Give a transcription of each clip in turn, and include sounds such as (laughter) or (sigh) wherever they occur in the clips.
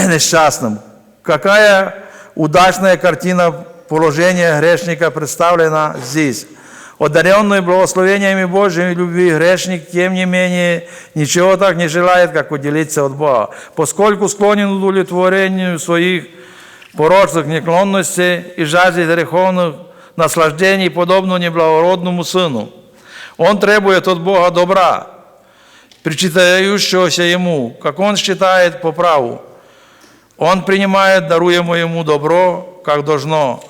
(clears throat) несчастным. Какая удачная картина положения грешника представлена здесь. Одаренный благословениями Божьими любви грешник, тем не менее, ничего так не желает, как уделиться от Бога, поскольку склонен удовлетворению своих порочных наклонностей и жаждет греховных наслаждений, подобно неблагородному сыну. Он требует от Бога добра, причитающегося ему, как он считает по праву. Он принимает даруемое ему добро, как должно,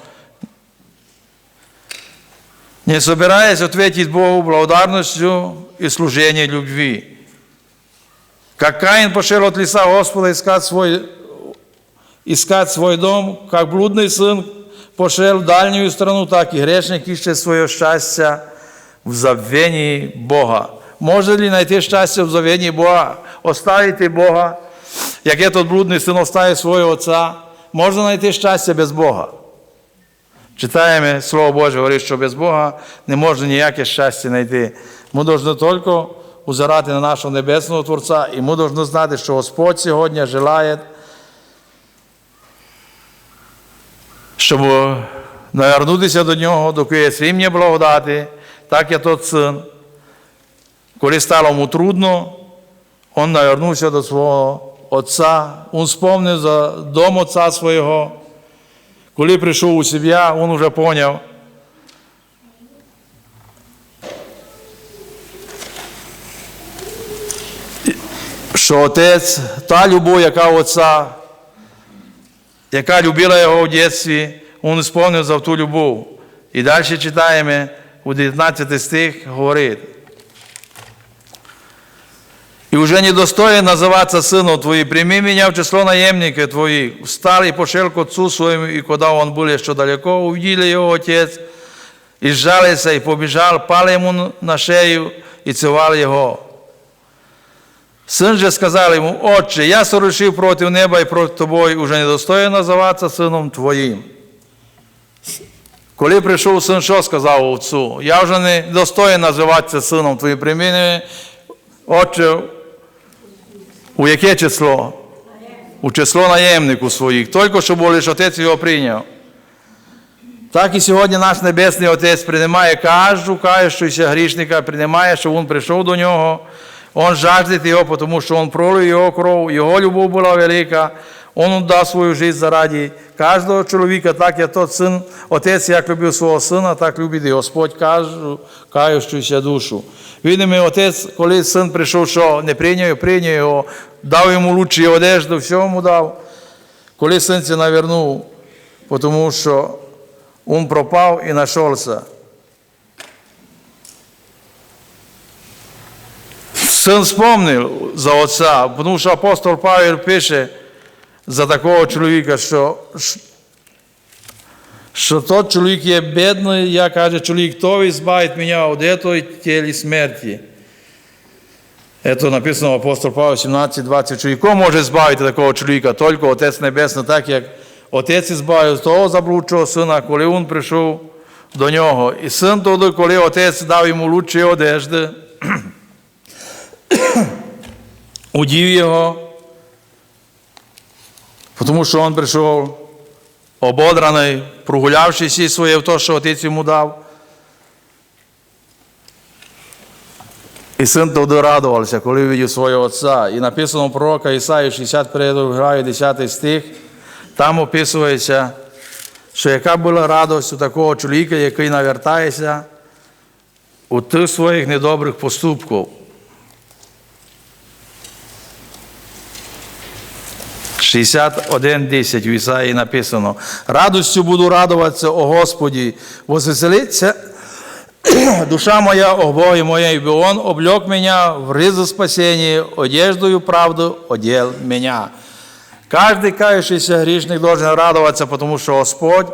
не собираясь ответить Богу благодарностью и служением любви. Как Каин пошел от лица Господа искать свой, искать свой дом, как блудный сын пошел в дальнюю страну, так и грешник ищет свое счастье в забвении Бога. Може ли знайти щастя в забвенні Бога, оставити Бога, як этот блудний син оставив свого отця? Можна знайти щастя без Бога. Читаємо Слово Боже, говорить, що без Бога не можна ніяке щастя знайти. Ми повинні тільки узирати на нашого Небесного Творця, і ми повинні знати, що Господь сьогодні желає, щоб навернутися до Нього, доки є свім'я благодаті, так як тот син. Коли стало йому трудно, він навернувся до свого отця, він спомнив за дом отця свого. Коли прийшов у сім'я, він вже поняв, що отець, та любов, яка отця, яка любила його в дитинстві, він сповнив за ту любов. І далі читаємо у 19 стих, говорить, И уже не достоин называться сыном твоим, прими меня в число наемников твоих. Встал и пошел к отцу своему, и когда он был еще далеко, увидел его отец, и сжалился, и побежал, пал ему на шею, и целовал его. Сын же сказал ему, «Отче, я сорушил против неба и против тобой, уже не достоин називатися сином твоїм». Коли прийшов син, що сказав отцу? Я вже не достоин називатися сином твоїм. Прийми мене, Отче, у яке число? У число наємнику своїх, тільки щоб лише Отець його прийняв. Так і сьогодні наш Небесний Отець приймає кожну каючуся грішника, приймає, що Він прийшов до нього, Він жаждить його, тому що Він пролив його кров, його любов була велика, Він дав свою життя заради кожного чоловіка, так як тот син, Отець, як любив свого сина, так любить і Господь кожну каючуся душу. Видимо, Отець, коли син прийшов, що не прийняв, прийняв його, дав йому лучші одежду, все дав. Коли син це навернув, тому що він пропав і знайшовся. Син спомнив за отця, тому що апостол Павел пише за такого чоловіка, що, що тот чоловік є бідний, я каже, чоловік, хто збавить мене від цієї тілі смерті. Это написано в апостол Павел 17, 20. Чоловіко може збавити такого чоловіка, тільки Отець Небесний, так як Отець збавив того заблудшого сина, коли він прийшов до нього. І син тоді, коли Отець дав йому лучші одежди, (clears throat) удів його, тому що він прийшов ободраний, прогулявшись своє в те, що отець йому дав. І син тоді радувався, коли видів свого отця. І написано у пророка Ісаї 61 главі 10 стих, там описується, що яка була радость у такого чоловіка, який навертається у тих своїх недобрих поступків. 61.10 в Ісаї написано. Радостю буду радуватися, о Господі, возвеселиться (clears throat) душа моя, о Боге моей, ибо Он облег меня в ризу спасения, одеждою правду одел меня. Каждый кающийся грешник должен радоваться, потому что Господь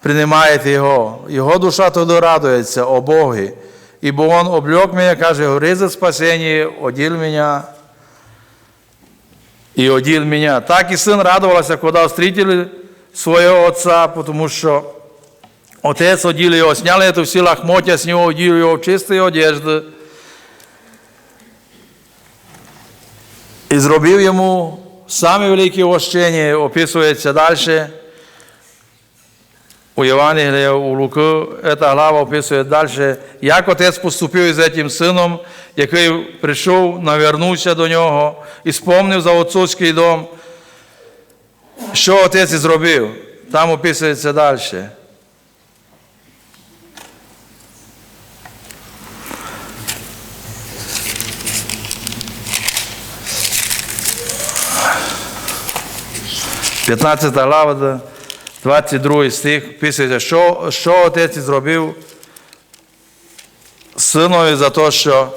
принимает его. Его душа тогда радуется, о Боге. Ибо Он облег меня, каже, в ризу спасения, одел меня и одел меня. Так и сын радовался, когда встретили своего отца, потому что Отець оділ його, сняли эту всі лахмотья з нього, оділ його в чисті одежди і зробив йому саме велике ощення описується далі. У Євангелії у Луки, ця глава описує далі, як отець поступив із цим сином, який прийшов, навернувся до нього і спомнив за отцовський дом, що отець і зробив. Там описується далі. П'ятнадцята глава, 22 стих, писується, що, що отець і зробив синові за те, що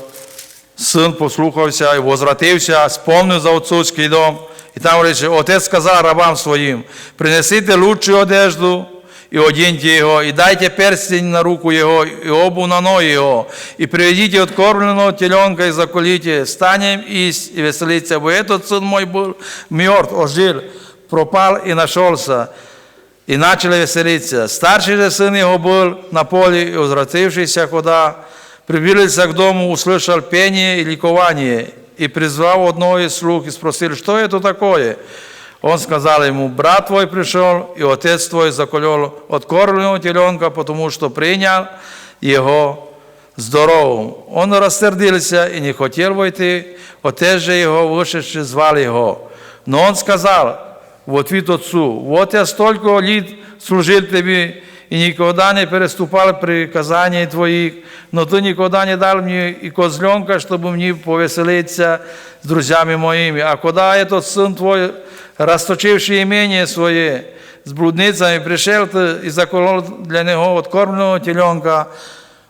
син послухався і возвратився, сповнив за отцовський дом. І там рече, отець сказав рабам своїм, принесите лучшу одежду і одіньте його, і дайте перстень на руку його, і обув на ноги його, і приведите откормленного теленка и заколите, станем есть и веселиться, бо этот сын мой был мертв, ожил, пропал и нашелся, и начали веселиться. Старший же сын его был на поле, и возвратившийся куда, приблизился к дому, услышал пение и ликование, и призвал одного из слуг и спросил, что это такое? Он сказал ему, брат твой пришел, и отец твой заколел откормленного теленка, потому что принял его здоровым. Он рассердился и не хотел войти, отец же его, вышедший, звал его. Но он сказал в ответ отцу, вот я столько лет служил тебе, и никогда не переступал приказаний твоих, но ты никогда не дал мне и козленка, чтобы мне повеселиться с друзьями моими. А куда этот сын твой, расточивший имение свое, с блудницами, пришел ты и заколол для него откормленного теленка,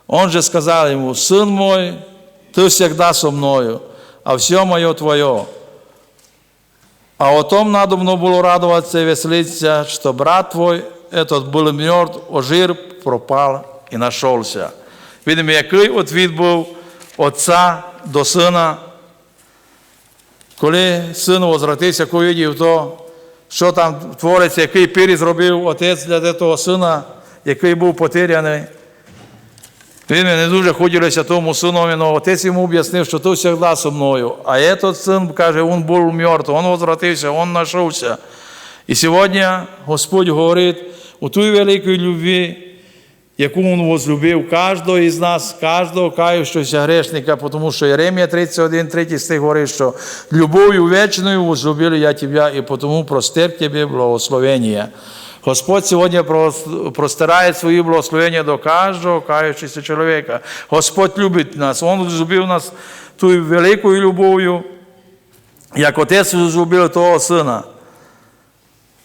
он же сказал ему, сын мой, ты всегда со мною, а все мое твое. А о том надо мно было радоваться и веселиться, что брат твой этот был мертв, ожир, пропал і нашелся. Видимо, який отвід був отця до сина, коли син возвратився, коли видів то, що там твориться, який пир зробив отець для того сина, який був потеряний. Він не дуже хотілося тому синові, але отець йому об'яснив, що ти завжди зі мною. А этот син каже, він був мертвий, він возвратився, він знайшовся. І сьогодні Господь говорить у тій великій любві, яку Він возлюбив кожного із нас, кожного каючогося грешника, тому що Єремія 31, 3 стих говорить, що любов'ю вечною возлюбили я тебе, і тому простер тебе благословення. Господь сьогодні простирає свої благословення до кожного каючогося чоловіка. Господь любить нас, Він возлюбив нас тою великою любов'ю, як отець возлюбив того сина,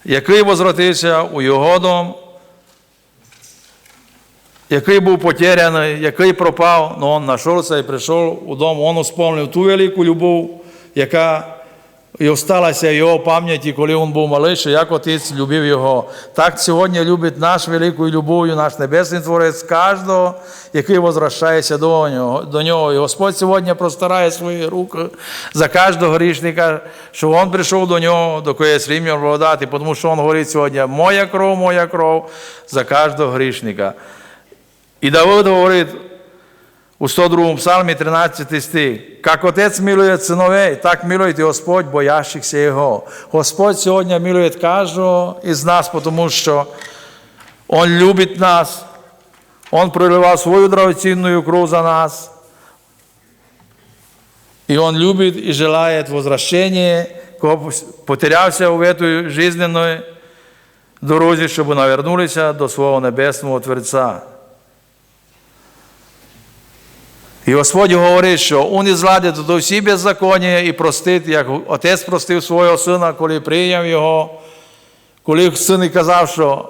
який возвратився у його дом, який був потеряний, який пропав, але він знайшовся і прийшов у дом, він сповнив ту велику любов, яка і осталася його пам'яті, коли він був малий, як отець любив його. Так сьогодні любить наш великою любов'ю, наш Небесний Творець, кожного, який возвращається до нього. до нього. І Господь сьогодні простирає свої руки за кожного грішника, що він прийшов до нього, до коїсь рівня благодати, тому що він говорить сьогодні, моя кров, моя кров за кожного грішника. І Давид говорить у 102 псалмі 13 стих, як Отець милує синовей, так милує Господь, боящихся Його. Господь сьогодні милує кожного із нас, тому що Він любить нас, Він проливав свою драгоцінну кров за нас. І Він любить і желає возвращення, кого потерявся у этой жизненной дорозі, щоб навернулися до свого небесного Творця. І Господь говорить, що Он ізладить до всі беззаконня і простить, як отець простив свого сина, коли прийняв його, коли син казав, що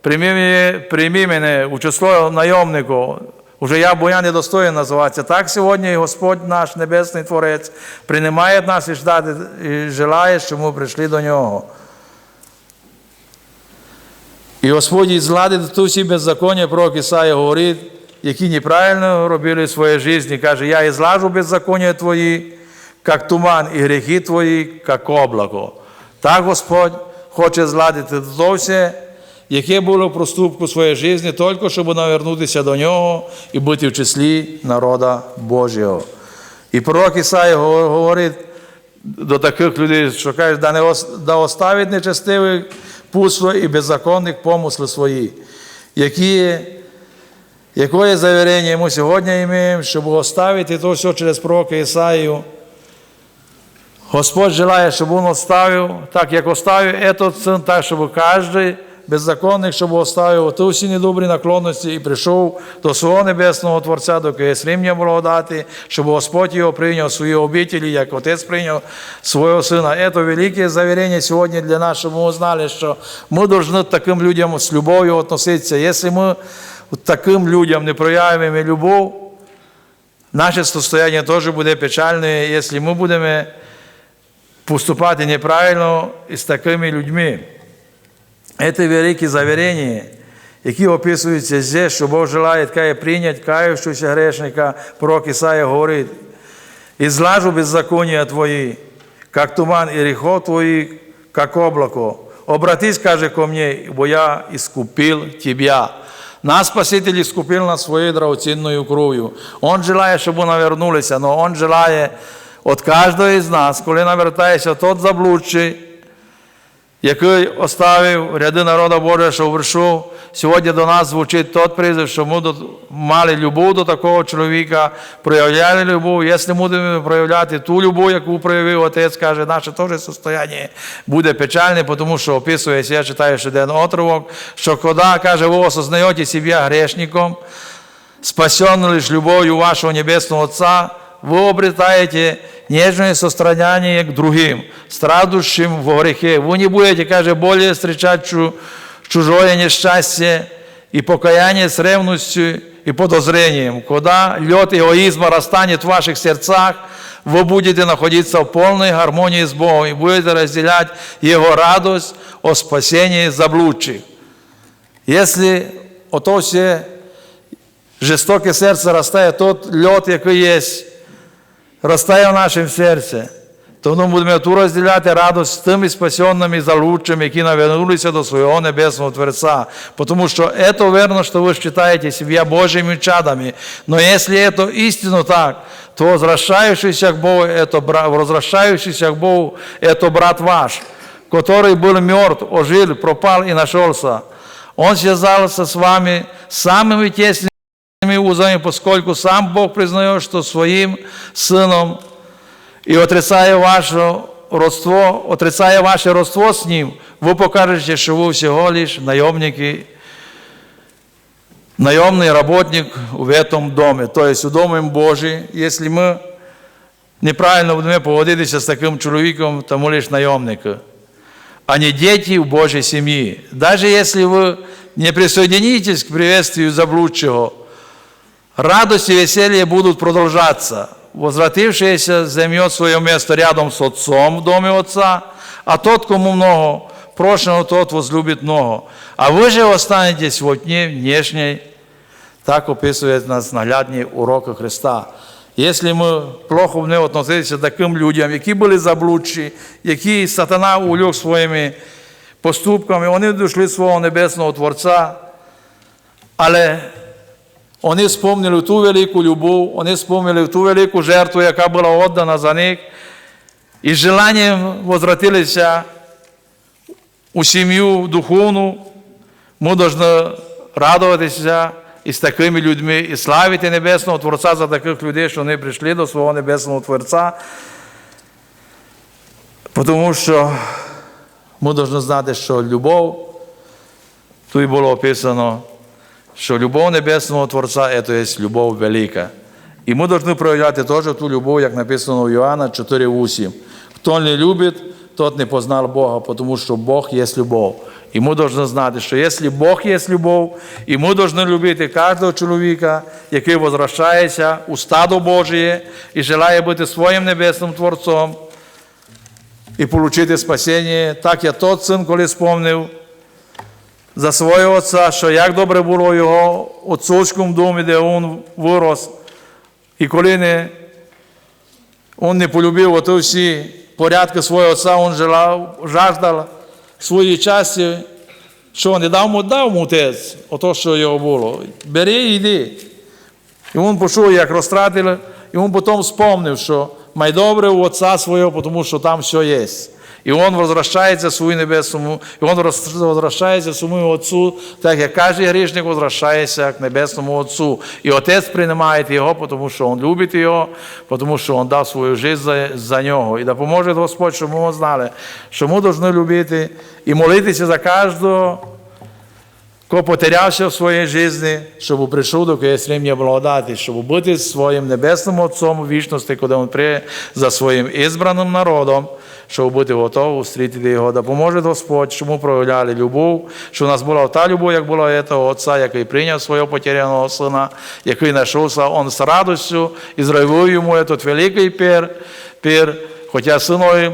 прийми мене, у число найомнику, уже я, бо я не достоин називатися. Так сьогодні Господь наш Небесний Творець приймає нас і ждати, і желає, щоб ми прийшли до Нього. І Господь ізладить до всі беззаконня, пророк Ісая говорить, які неправильно робили в своїй житті, каже, я ізлажу беззаконня твої, як туман, і гріхи твої, як облако. Так Господь хоче зладити то все, яке було в проступку своєї житті, тільки щоб навернутися до нього і бути в числі народа Божого. І пророк Ісаїя говорить, до таких людей, що кажуть, да, не да оставить нечестивих путь і беззаконних помисли свої, які Якое заверение мы сегодня имеем, чтобы оставить это все через пророка Исаию? Господь желает, чтобы Он оставил, так як оставив этот сын, так, чтобы каждый беззаконник, щоб оставив ту всі недобрі наклонності і прийшов до свого небесного Творця, до якогось рівня благодати, щоб Господь його прийняв в свої обителі, як Отець прийняв свого Сина. Це велике заверення сьогодні для нас, щоб ми знали, що ми повинні таким людям з любов'ю відноситися. Якщо ми таким людям не проявимо любов, наше состояние теж буде печальне, якщо ми будемо поступати неправильно із такими людьми. Це велике заверення, які описуються здесь, що Бог желає кає прийняти кающегося грешника, пророк Исаия говорить, «Излажу беззакония твои, как туман, и грехов твои, как облако. Обратись, каже, ко мне, бо я искупил тебя». Нас Спаситель искупил нас своей драгоценной кровью. Он желає, щоб ми навернулися, но Он желає від кожного з нас, коли навертається тот заблудший, який оставив ряди народу Божого, що вершив, сьогодні до нас звучить тот призив, що ми мали любов до такого чоловіка, проявляли любов. Якщо будемо проявляти ту любов, яку проявив Отець, каже, наше теж состояние буде печальне, тому що описується, я читаю ще один отривок, що коли, каже, ви осознаєте себе грешником, спасен лишь любовью вашего Небесного Отца, вы обретаете нежное сострадание к другим, страдущим в грехе. Вы не будете, каже, более встречать чу- чужое несчастье и покаяние с ревностью и подозрением. Когда лед эгоизма расстанет в ваших сердцах, вы будете находиться в полной гармонии с Богом и будете разделять Его радость о спасении заблудших. Если ото все жорстоке серце ростає, тот льот, який є, ростає в нашому серці. Тому будемо ту розділяти радость з тими спасенними залучшими, які навернулися до свого небесного Творця. Тому що це верно, що ви вважаєте себе Божими чадами. Но если это истинно так, то возвращающийся к Богу, это, бра- возвращающийся к Богу, это брат ваш, который был мертв, ожил, пропал и нашелся. Он связался с вами самыми тесными узами, поскольку сам Бог признает, что своим сыном и отрицая ваше родство, отрицая ваше родство с ним, вы покажете, что вы всего лишь наемники, наемный работник в этом доме, то есть у Доме Божий. Если мы неправильно будемо поводитися з таким чоловіком, то ми лише наемники а не дети в Божьей семье. Даже если вы не присоединитесь к приветствию заблудшего, радость и веселье будут продолжаться. Возвратившийся займет свое место рядом с отцом в доме отца, а тот, кому много прошено, тот возлюбит много. А вы же останетесь во тьме внешней, так описує нас наглядні уроки Христа. Якщо ми плохо не відносилися до таким людям, які були заблудші, які сатана улюг своїми поступками, вони дійшли свого небесного Творця, але вони спомнили ту велику любов, вони спомнили ту велику жертву, яка була віддана за них, і з желанням возвратилися у сім'ю духовну, ми повинні радуватися із такими людьми і славити Небесного Творця за таких людей, що вони прийшли до свого Небесного Творця. Тому що ми повинні знати, що любов, тут було описано, що любов Небесного Творця це любов велика. І ми повинні проявляти теж ту любов, як написано у Іоанна 4,8. Хто не любить, тот не познав Бога, тому що Бог є любов. І ми повинні знати, що якщо Бог є любов, і ми повинні любити кожного чоловіка, який возвращається у стадо Божє і желає бути своїм небесним Творцом і отримати спасіння, так як тот син, коли спомнив за свого отця, що як добре було його отцовському домі, де він вирос, і коли не, він не полюбив ото всі порядки свого отця, він жаждав своїй часті, що не дав му, дав му отець, ото, що його було. Бери і йди. І він почув, як розтратили, і він потім спомнив, що май добре у Отца своего, потому что там все есть. І Он возвращається свою небесному, і Он роз- возвращається своєму Отцу, так як кожен грішник возвращається к небесному Отцу. І Отець приймає його, тому що Он любить його, тому що Он дав свою життя за, за нього. І допоможе Господь, щоб ми знали, що ми повинні любити і молитися за кожного, Ко потерявся в своїй житті, щоб прийшов до Києсрім'я благодаті, щоб бути своїм небесним Отцом у вічності, коли Він прийде за своїм ізбраним народом, щоб бути готовим зустріти його. Допоможе Господь, щоб ми проявляли любов, щоб у нас була та любов, як була цього Отця, який прийняв свого потеряного сина, який знайшовся, он з радістю і зробив йому этот великий пір, пір, хоча синові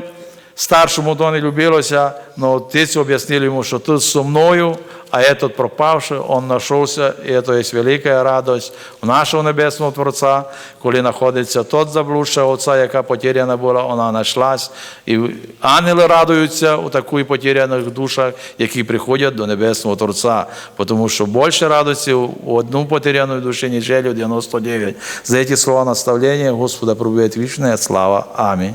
Старшому то не любилося, але отець об'яснив йому, що ти зі мною, а этот пропавший, он знайшовся, і це є велика радость у нашого Небесного Творця, коли знаходиться тот заблудша отця, яка потеряна була, вона знайшлась. І ангели радуються у таких потеряних душах, які приходять до Небесного Творця, тому що більше радості у одну потеряну душі, ніж у 99. За ці слова наставлення Господа пробує вічна слава. Амінь.